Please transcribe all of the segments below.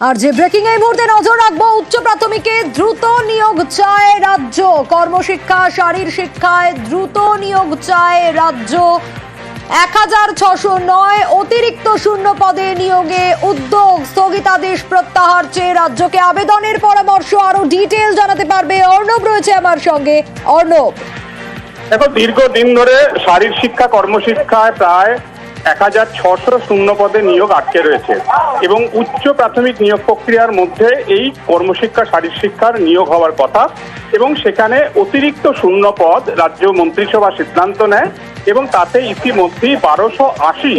আর যে ব্রেকিং এই মুহূর্তে নজর রাখব, উচ্চ প্রাথমিকে দ্রুত নিয়োগ চায় রাজ্য। কর্মশিক্ষা, শারীর শিক্ষায় দ্রুত নিয়োগ চায় রাজ্য। এক হাজার ছশো নয় অতিরিক্ত শূন্য পদে নিয়োগে উদ্যোগ স্থগিতাদেশ প্রত্যাহার চেয়ে রাজ্যকে আবেদনের পরামর্শ আরও ডিটেল জানাতে পারবে অর্ণব রয়েছে আমার সঙ্গে। অর্ণব। দেখো, দীর্ঘদিন ধরে শারীর শিক্ষা, কর্মশিক্ষায় প্রায় এক হাজার ছশো শূন্য পদে নিয়োগ আটকে রয়েছে এবং উচ্চ প্রাথমিক নিয়োগ প্রক্রিয়ার মধ্যে এই কর্মশিক্ষা, শারীর শিক্ষার নিয়োগ হওয়ার কথা এবং সেখানে অতিরিক্ত শূন্য পদ রাজ্য মন্ত্রিসভা সিদ্ধান্ত নেয় এবং তাতে ইতিমধ্যেই বারোশো আশি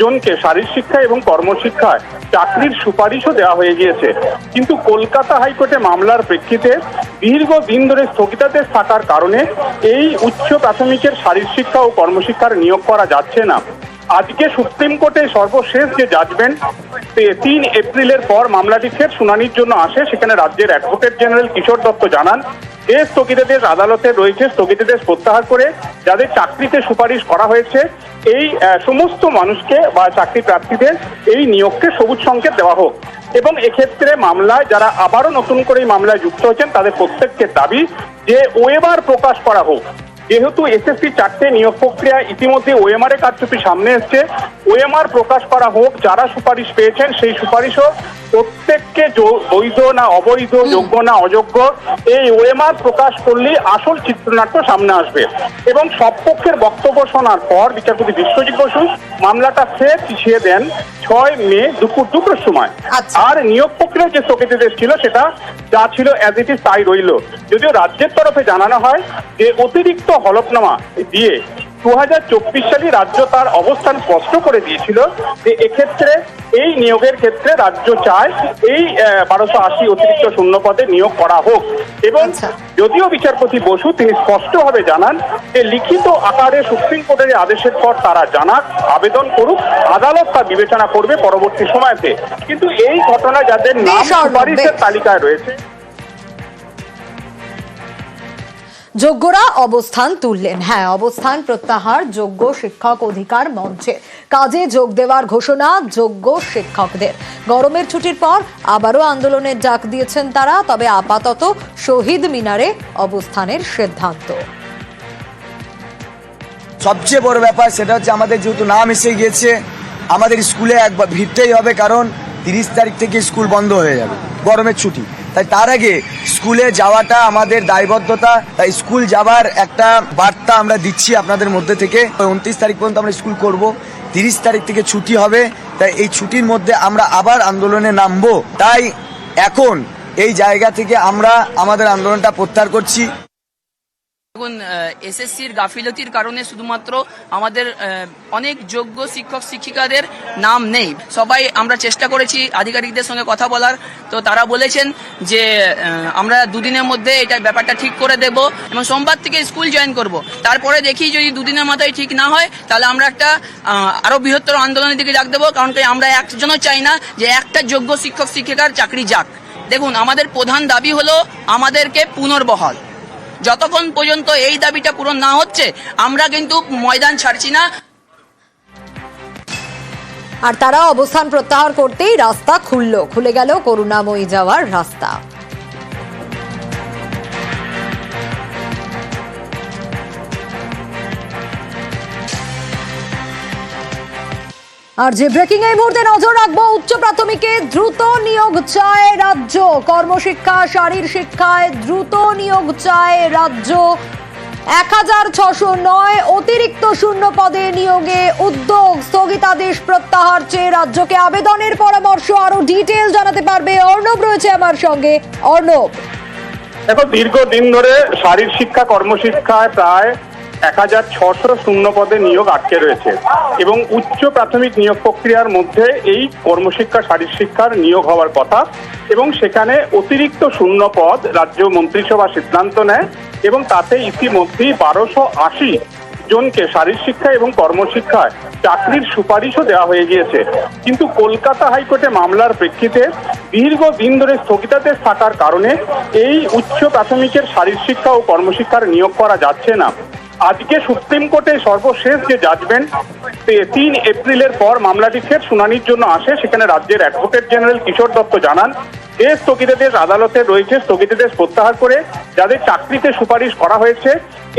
জনকে শারীর শিক্ষা এবং কর্মশিক্ষায় চাকরির সুপারিশও দেওয়া হয়ে গিয়েছে। কিন্তু কলকাতা হাইকোর্টে মামলার প্রেক্ষিতে দীর্ঘদিন ধরে স্থগিতাদেশ থাকার কারণে এই উচ্চ প্রাথমিকের শারীর শিক্ষা ও কর্মশিক্ষার নিয়োগ করা যাচ্ছে না। আজকে সুপ্রিম কোর্টে সর্বশেষ যে জাজমেন্ট তিন এপ্রিলের পর মামলাটি ফের শুনানির জন্য আসে, সেখানে রাজ্যের অ্যাডভোকেট জেনারেল কিশোর দত্ত জানান, যে স্থগিতাদেশ আদালতে রয়েছে, স্থগিতাদেশ প্রত্যাহার করে যাদের চাকরিতে সুপারিশ করা হয়েছে, এই সমস্ত মানুষকে বা চাকরি প্রার্থীদের এই নিয়োগকে সবুজ সংকেত দেওয়া হোক। এবং এক্ষেত্রে মামলায় যারা আবারও নতুন করে এই মামলায় যুক্ত হয়েছেন, তাদের প্রত্যেকের দাবি যে ওয়েবার প্রকাশ করা হোক। যেহেতু এসএসসি চারটে নিয়োগ প্রক্রিয়া ইতিমধ্যে ওএমআর এর কারচুপি সামনে এসছে। ওএমআর প্রকাশ করা হোক যারা সুপারিশ পেয়েছেন সেই সুপারিশও প্রত্যেককে বৈধ না অবৈধ যোগ্য না অযোগ্য এই ওএমআর প্রকাশ করলেই আসল চিত্রনাট্য সামনে আসবে। এবং সব পক্ষের বক্তব্য শোনার পর বিচারপতি বিশ্বজিৎ বসু মামলাটা ফের পিছিয়ে দেন ছয় মে দুপুর দুটোর সময়। আচ্ছা। আর নিয়োগ প্রক্রিয়া যে স্থগিতাদেশ ছিল সেটা যা ছিল অ্যাজ ইট ইজ তাই রইল। যদিও রাজ্যের তরফে জানানো হয় যে অতিরিক্ত হলফনামা দিয়ে দু হাজার চব্বিশ সালে রাজ্য তার অবস্থান স্পষ্ট করে দিয়েছিল যে এক্ষেত্রে এই নিয়োগের ক্ষেত্রে রাজ্য চায় এই বারোশো আশি অতিরিক্ত শূন্য পদে নিয়োগ করা হোক। এবং আচ্ছা। যদিও বিচারপতি বসু তিনি স্পষ্টভাবে জানান যে লিখিত আকারে সুপ্রিম কোর্টের আদেশের পর তারা জানাক আবেদন করুক আদালত তা বিবেচনা করবে পরবর্তী সময়তে। কিন্তু এই ঘটনা যাদের নাম সুপারিশের তালিকায় রয়েছে যোগ্যরা অবস্থান তুললেন। হ্যাঁ অবস্থান প্রত্যাহার যোগ্য শিক্ষক অধিকার মঞ্চে। কাজে যোগ দেওয়ার ঘোষণা যোগ্য শিক্ষকদের। গরমের ছুটির পর আবারও আন্দোলনের ডাক দিয়েছেন তারা, তবে আপাতত শহীদ মিনারে অবস্থানের সিদ্ধান্ত। সবচেয়ে বড় ব্যাপার সেটা হচ্ছে আমাদের যেহেতু নাম এসে গিয়েছে, আমাদের স্কুলে একবার ভিড়তেই হবে, কারণ তিরিশ তারিখ থেকে স্কুল বন্ধ হয়ে যাবে, গরমের ছুটি। তাই তার আগে স্কুলে যাওয়াটা আমাদের দায়বদ্ধতা। তাই স্কুল যাওয়ার একটা বার্তা আমরা দিচ্ছি আপনাদের মধ্যে থেকে। উনত্রিশ তারিখ পর্যন্ত আমরা স্কুল করব। তিরিশ তারিখ থেকে ছুটি হবে। তাই এই ছুটির মধ্যে আমরা আবার আন্দোলনে নামবো। তাই এখন এই জায়গা থেকে আমরা আমাদের আন্দোলনটা প্রত্যাহার করছি। দেখুন এসএসসির গাফিলতির কারণে শুধুমাত্র আমাদের অনেক যোগ্য শিক্ষক শিক্ষিকাদের নাম নেই। সবাই আমরা চেষ্টা করেছি আধিকারিকদের সঙ্গে কথা বলার। তো তারা বলেছেন যে আমরা দুদিনের মধ্যে এটা ব্যাপারটা ঠিক করে দেব এবং সোমবার থেকে স্কুল জয়েন করব। তারপরে দেখি যদি দুদিনের মাথায় ঠিক না হয় তাহলে আমরা একটা আহ, আরও বৃহত্তর আন্দোলনের দিকে ডাক দেবো। কারণ আমরা একজনও চাই না যে একটা যোগ্য শিক্ষক শিক্ষিকার চাকরি যাক। দেখুন আমাদের প্রধান দাবি হলো আমাদেরকে পুনর্বহাল। যতক্ষণ পর্যন্ত এই দাবিটা পূরণ না হচ্ছে, আমরা কিন্তু ময়দান ছাড়ছি না। আর তারা অবস্থান প্রত্যাহার করতেই রাস্তা খুলল। খুলে গেল করুণাময়ী যাওয়ার রাস্তা। আর যে ব্রেকিং এই মুহূর্তে নজর রাখব, উচ্চ প্রাথমিকে দ্রুত নিয়োগ চায় রাজ্য। কর্মশিক্ষা, শারীর শিক্ষায় দ্রুত নিয়োগ চায় রাজ্য। এক হাজার ছশো নয় অতিরিক্ত শূন্য পদে নিয়োগে উদ্যোগ। স্থগিতাদেশ প্রত্যাহার চেয়ে রাজ্যকে আবেদনের পরামর্শ আরও ডিটেল জানাতে পারবে অর্ণব রয়েছে আমার সঙ্গে। অর্ণব। দেখো, দীর্ঘদিন ধরে শারীর শিক্ষা, কর্মশিক্ষায় প্রায় এক হাজার ছশো শূন্য পদে নিয়োগ আটকে রয়েছে এবং উচ্চ প্রাথমিক নিয়োগ প্রক্রিয়ার মধ্যে এই কর্মশিক্ষা, শারীর শিক্ষার নিয়োগ হওয়ার কথা এবং সেখানে অতিরিক্ত শূন্য পদ রাজ্য মন্ত্রিসভা সিদ্ধান্ত নেয় এবং তাতে ইতিমধ্যেই বারোশো আশি জনকে শারীর শিক্ষা এবং কর্মশিক্ষায় চাকরির সুপারিশও দেওয়া হয়ে গিয়েছে। কিন্তু কলকাতা হাইকোর্টে মামলার প্রেক্ষিতে দীর্ঘদিন ধরে স্থগিতাদেশ থাকার কারণে এই উচ্চ প্রাথমিকের শারীর শিক্ষা ও কর্মশিক্ষার নিয়োগ করা যাচ্ছে না। আজকে সুপ্রিম কোর্টে সর্বশেষ যে জাজমেন্ট তিন এপ্রিলের পর মামলাটি ফের শুনানির জন্য আসে, সেখানে রাজ্যের অ্যাডভোকেট জেনারেল কিশোর দত্ত জানান, যে স্থগিতাদেশ আদালতে রয়েছে, স্থগিতাদেশ প্রত্যাহার করে যাদের চাকরিতে সুপারিশ করা হয়েছে,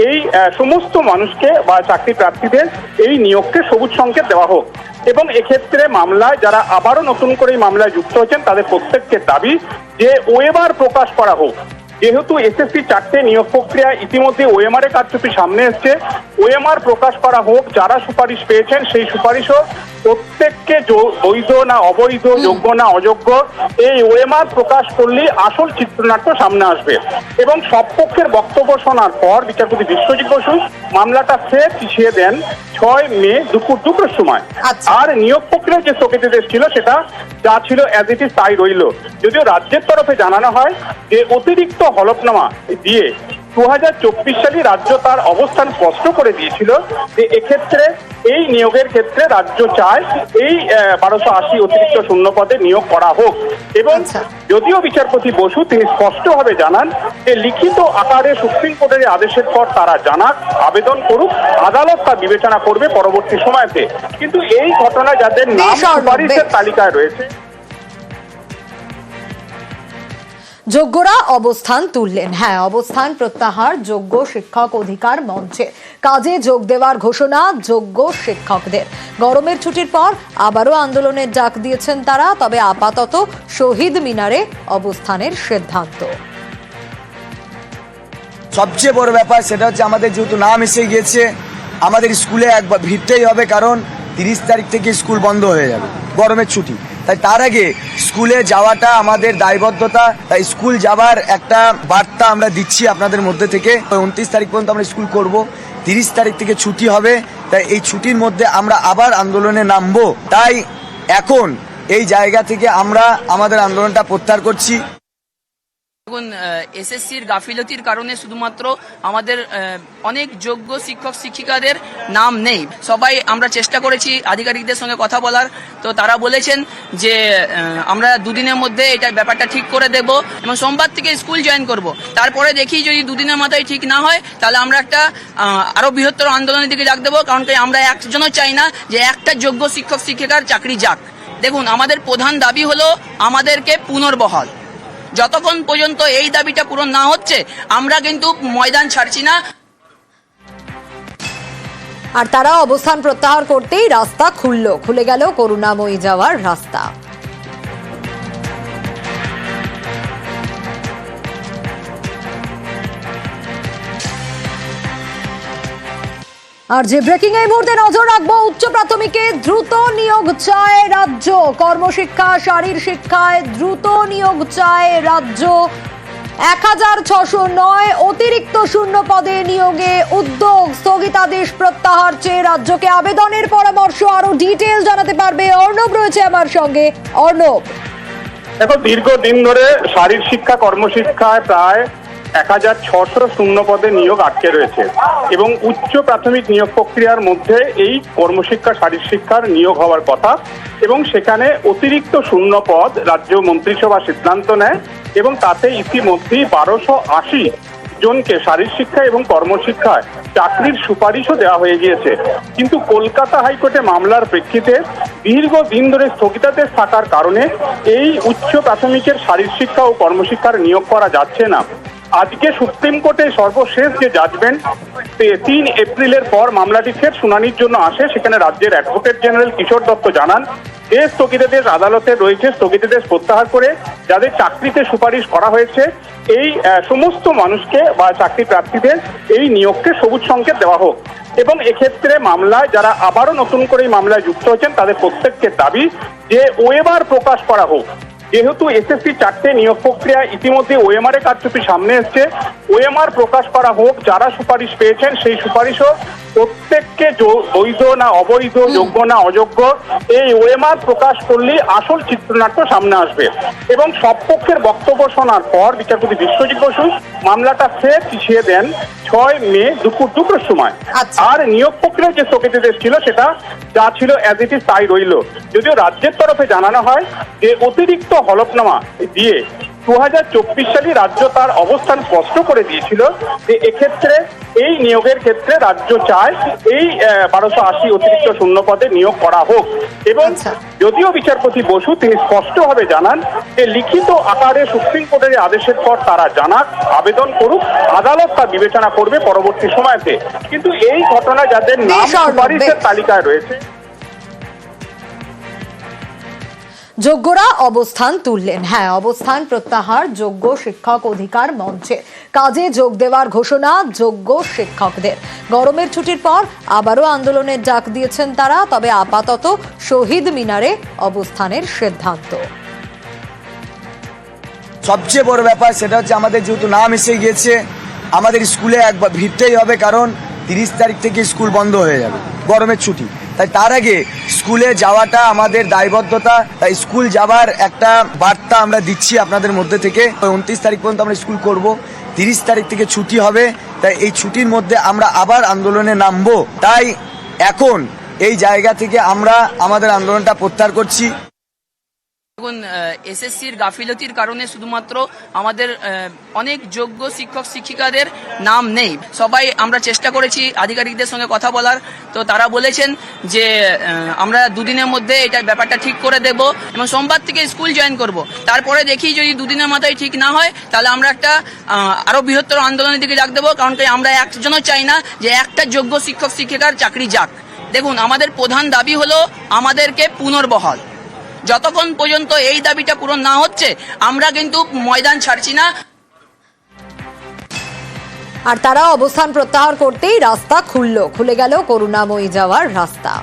এই সমস্ত মানুষকে বা চাকরি প্রার্থীদের এই নিয়োগকে সবুজ সংকেত দেওয়া হোক। এবং এক্ষেত্রে মামলায় যারা আবারও নতুন করে এই মামলায় যুক্ত হয়েছেন, তাদের প্রত্যেকের দাবি যে ওয়েবার প্রকাশ করা হোক। যেহেতু এসএসসি চারটে নিয়োগ প্রক্রিয়া, ইতিমধ্যে ওএমআর এর কার্যটি সামনে এসছে। ওএমআর প্রকাশ করা হোক, যারা সুপারিশ পেয়েছেন সেই সুপারিশও প্রত্যেককে বৈধ না অবৈধ যোগ্য না অযোগ্য এই ওএমআর প্রকাশ করলেই আসল চিত্রনাট্য সামনে আসবে। এবং সব পক্ষের বক্তব্য শোনার পর বিচারপতি বিশ্বজিৎ বসু মামলাটা ফের পিছিয়ে দেন ছয় মে দুপুর দুটোর সময়। আচ্ছা। আর নিয়োগ প্রক্রিয়া যে স্থগিতাদেশ ছিল সেটা যা ছিল অ্যাজ ইট ইজ তাই রইল। যদিও রাজ্যের তরফে জানানো হয় যে অতিরিক্ত হলফনামা দিয়ে দু হাজার চব্বিশ সালে রাজ্য তার অবস্থান স্পষ্ট করে দিয়েছিল যে এক্ষেত্রে এই নিয়োগের ক্ষেত্রে রাজ্য চায় এই বারোশো আশি অতিরিক্ত শূন্য পদে নিয়োগ করা হোক। এবং আচ্ছা। যদিও বিচারপতি বসু তিনি স্পষ্টভাবে জানান যে লিখিত আকারে সুপ্রিম কোর্টের আদেশের পর তারা জানাক আবেদন করুক আদালত তা বিবেচনা করবে পরবর্তী সময়তে। কিন্তু এই ঘটনা যাদের নাম সুপারিশের তালিকায় রয়েছে যোগ্যরা অবস্থান তুললেন। হ্যাঁ অবস্থান প্রত্যাহার, যোগ্য শিক্ষক অধিকার মঞ্চে। কাজে যোগ দেওয়ার ঘোষণা যোগ্য শিক্ষকদের। গরমের ছুটির পর আবারও আন্দোলনের ডাক দিয়েছেন তারা, তবে আপাতত শহীদ মিনারে অবস্থানের সিদ্ধান্ত। সবচেয়ে বড় ব্যাপার সেটা হচ্ছে আমাদের যেহেতু নাম এসে গিয়েছে, আমাদের স্কুলে একবার ভিড়তেই হবে, কারণ তিরিশ তারিখ থেকে স্কুল বন্ধ হয়ে যাবে, গরমের ছুটি। তাই তার আগে স্কুলে যাওয়াটা আমাদের দায়বদ্ধতা। তাই স্কুল যাওয়ার একটা বার্তা আমরা দিচ্ছি আপনাদের মধ্যে থেকে। উনত্রিশ তারিখ পর্যন্ত আমরা স্কুল করব। তিরিশ তারিখ থেকে ছুটি হবে। তাই এই ছুটির মধ্যে আমরা আবার আন্দোলনে নামবো। তাই এখন এই জায়গা থেকে আমরা আমাদের আন্দোলনটা প্রত্যাহার করছি। দেখুন এসএসসির গাফিলতির কারণে শুধুমাত্র আমাদের অনেক যোগ্য শিক্ষক শিক্ষিকাদের নাম নেই। সবাই আমরা চেষ্টা করেছি আধিকারিকদের সঙ্গে কথা বলার। তো তারা বলেছেন যে আমরা দুদিনের মধ্যে এটা ব্যাপারটা ঠিক করে দেব এবং সোমবার থেকে স্কুল জয়েন করব। তারপরে দেখি যদি দুদিনের মাথায় ঠিক না হয় তাহলে আমরা একটা আহ, আরও বৃহত্তর আন্দোলনের দিকে ডাক দেবো। কারণ কি আমরা একজনও চাই না যে একটা যোগ্য শিক্ষক শিক্ষিকার চাকরি যাক। দেখুন আমাদের প্রধান দাবি হলো আমাদেরকে পুনর্বহাল। যতক্ষণ পর্যন্ত এই দাবিটা পূরণ না হচ্ছে, আমরা কিন্তু ময়দান ছাড়ছি না। আর তারা অবস্থান প্রত্যাহার করতেই রাস্তা খুলল। খুলে গেল করুণাময়ী যাওয়ার রাস্তা। আর যে ব্রেকিং এই মুহূর্তে নজর রাখব, উচ্চ প্রাথমিকে দ্রুত নিয়োগ চায় রাজ্য। কর্মশিক্ষা, শারীর শিক্ষায় দ্রুত নিয়োগ চায় রাজ্য। এক হাজার ছশো নয় অতিরিক্ত শূন্য পদে নিয়োগে উদ্যোগ। স্থগিতাদেশ প্রত্যাহার চেয়ে রাজ্যকে আবেদনের পরামর্শ আরও ডিটেল জানাতে পারবে অর্ণব রয়েছে আমার সঙ্গে। অর্ণব। দেখো, দীর্ঘদিন ধরে শারীর শিক্ষা, কর্মশিক্ষায় প্রায় এক হাজার ছশো শূন্য পদে নিয়োগ আটকে রয়েছে এবং উচ্চ প্রাথমিক নিয়োগ প্রক্রিয়ার মধ্যে এই কর্মশিক্ষা, শারীর শিক্ষার নিয়োগ হওয়ার কথা এবং সেখানে অতিরিক্ত শূন্য পদ রাজ্য মন্ত্রিসভা সিদ্ধান্ত নেয় এবং তাতে ইতিমধ্যেই বারোশো আশি জনকে শারীর শিক্ষা এবং কর্মশিক্ষায় চাকরির সুপারিশও দেওয়া হয়ে গিয়েছে। কিন্তু কলকাতা হাইকোর্টে মামলার প্রেক্ষিতে দীর্ঘদিন ধরে স্থগিতাদেশ থাকার কারণে এই উচ্চ প্রাথমিকের শারীর শিক্ষা ও কর্মশিক্ষার নিয়োগ করা যাচ্ছে না। আজকে সুপ্রিম কোর্টে সর্বশেষ যে জাজমেন্ট তিন এপ্রিলের পর মামলাটি ফের শুনানির জন্য আসে, সেখানে রাজ্যের অ্যাডভোকেট জেনারেল কিশোর দত্ত জানান, যে স্থগিতাদেশ আদালতে রয়েছে, স্থগিতাদেশ প্রত্যাহার করে যাদের চাকরিতে সুপারিশ করা হয়েছে, এই সমস্ত মানুষকে বা চাকরি প্রার্থীদের এই নিয়োগকে সবুজ সংকেত দেওয়া হোক। এবং এক্ষেত্রে মামলায় যারা আবারও নতুন করে এই মামলায় যুক্ত হয়েছেন, তাদের প্রত্যেকের দাবি যে ওয়েবার প্রকাশ করা হোক। যেহেতু এসএসসি চারটে নিয়োগ প্রক্রিয়া ইতিমধ্যে ওএমআর এর কারচুপি সামনে এসছে। ওএমআর প্রকাশ করা হোক, যারা সুপারিশ পেয়েছেন সেই সুপারিশও প্রত্যেককে বৈধ না অবৈধ যোগ্য না অযোগ্য এই ওএমআর প্রকাশ করলেই আসল চিত্রনাট্য সামনে আসবে। এবং সব পক্ষের বক্তব্য শোনার পর বিচারপতি বিশ্বজিৎ বসু মামলাটা ফের পিছিয়ে দেন ছয় মে দুপুর দুটোর সময়। আচ্ছা। আর নিয়োগ প্রক্রিয়া যে স্থগিতাদেশ ছিল সেটা যা ছিল অ্যাজ ইট ইজ তাই রইল। যদিও রাজ্যের তরফে জানানো হয় যে অতিরিক্ত হলফনামা দিয়ে দু হাজার চব্বিশ সালে রাজ্য তার অবস্থান স্পষ্ট করে দিয়েছিল যে এক্ষেত্রে এই নিয়োগের ক্ষেত্রে রাজ্য চায় এই বারোশো আশি অতিরিক্ত শূন্য পদে নিয়োগ করা হোক। এবং আচ্ছা। যদিও বিচারপতি বসু তিনি স্পষ্টভাবে জানান যে লিখিত আকারে সুপ্রিম কোর্টের আদেশের পর তারা জানাক আবেদন করুক আদালত তা বিবেচনা করবে পরবর্তী সময়তে। কিন্তু এই ঘটনা যাদের নাম সুপারিশের তালিকায় রয়েছে যোগ্যরা অবস্থান তুললেন। হ্যাঁ অবস্থান প্রত্যাহার, যোগ্য শিক্ষক অধিকার মঞ্চে। কাজে যোগ দেওয়ার ঘোষণা যোগ্য শিক্ষকদের। গরমের ছুটির পর আবারও আন্দোলনের ডাক দিয়েছেন তারা, তবে আপাতত শহীদ মিনারে অবস্থানের সিদ্ধান্ত। সবচেয়ে বড় ব্যাপার সেটা হচ্ছে আমাদের যেহেতু নাম এসে গিয়েছে, আমাদের স্কুলে একবার ভিড়তেই হবে, কারণ তিরিশ তারিখ থেকে স্কুল বন্ধ হয়ে যাবে, গরমের ছুটি। তাই তার আগে স্কুলে যাওয়াটা আমাদের দায়বদ্ধতা। তাই স্কুল যাওয়ার একটা বার্তা আমরা দিচ্ছি আপনাদের মধ্যে থেকে। উনত্রিশ তারিখ পর্যন্ত আমরা স্কুল করব। তিরিশ তারিখ থেকে ছুটি হবে। তাই এই ছুটির মধ্যে আমরা আবার আন্দোলনে নামবো। তাই এখন এই জায়গা থেকে আমরা আমাদের আন্দোলনটা প্রত্যাহার করছি। দেখুন এসএসসির গাফিলতির কারণে শুধুমাত্র আমাদের অনেক যোগ্য শিক্ষক শিক্ষিকাদের নাম নেই। সবাই আমরা চেষ্টা করেছি আধিকারিকদের সঙ্গে কথা বলার। তো তারা বলেছেন যে আমরা দুদিনের মধ্যে এটা ব্যাপারটা ঠিক করে দেব এবং সোমবার থেকে স্কুল জয়েন করব। তারপরে দেখি যদি দুদিনের মাথায় ঠিক না হয় তাহলে আমরা একটা আহ, আরও বৃহত্তর আন্দোলনের দিকে ডাক দেবো। কারণ কি আমরা একজনও চাই না যে একটা যোগ্য শিক্ষক শিক্ষিকার চাকরি যাক। দেখুন আমাদের প্রধান দাবি হলো আমাদেরকে পুনর্বহাল। যতক্ষণ পর্যন্ত এই দাবিটা পূরণ না হচ্ছে, আমরা কিন্তু ময়দান ছাড়ছি না। আর তারা অবস্থান প্রত্যাহার করতেই রাস্তা খুলল। খুলে গেল করুণাময়ী যাওয়ার রাস্তা।